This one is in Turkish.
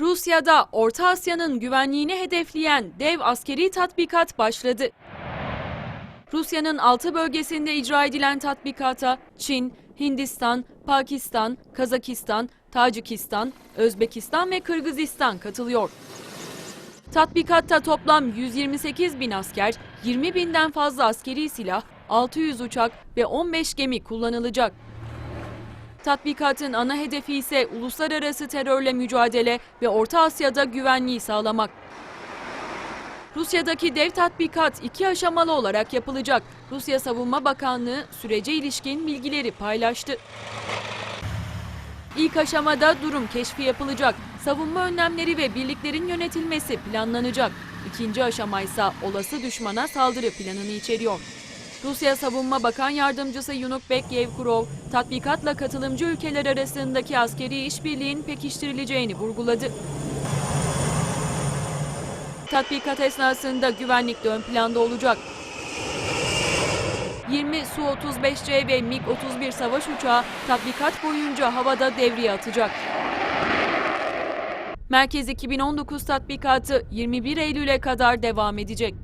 Rusya'da Orta Asya'nın güvenliğini hedefleyen dev askeri tatbikat başladı. Rusya'nın 6 bölgesinde icra edilen tatbikata Çin, Hindistan, Pakistan, Kazakistan, Tacikistan, Özbekistan ve Kırgızistan katılıyor. Tatbikatta toplam 128 bin asker, 20 binden fazla askeri silah, 600 uçak ve 15 gemi kullanılacak. Tatbikatın ana hedefi ise uluslararası terörle mücadele ve Orta Asya'da güvenliği sağlamak. Rusya'daki dev tatbikat iki aşamalı olarak yapılacak. Rusya Savunma Bakanlığı sürece ilişkin bilgileri paylaştı. İlk aşamada durum keşfi yapılacak. Savunma önlemleri ve birliklerin yönetilmesi planlanacak. İkinci aşama ise olası düşmana saldırı planını içeriyor. Rusya Savunma Bakan Yardımcısı Yunukbek Yevkurov, tatbikatla katılımcı ülkeler arasındaki askeri işbirliğin pekiştirileceğini vurguladı. Tatbikat esnasında güvenlik de ön planda olacak. 20 Su-35C ve MiG-31 savaş uçağı tatbikat boyunca havada devreye atacak. Merkez 2019 tatbikatı 21 Eylül'e kadar devam edecek.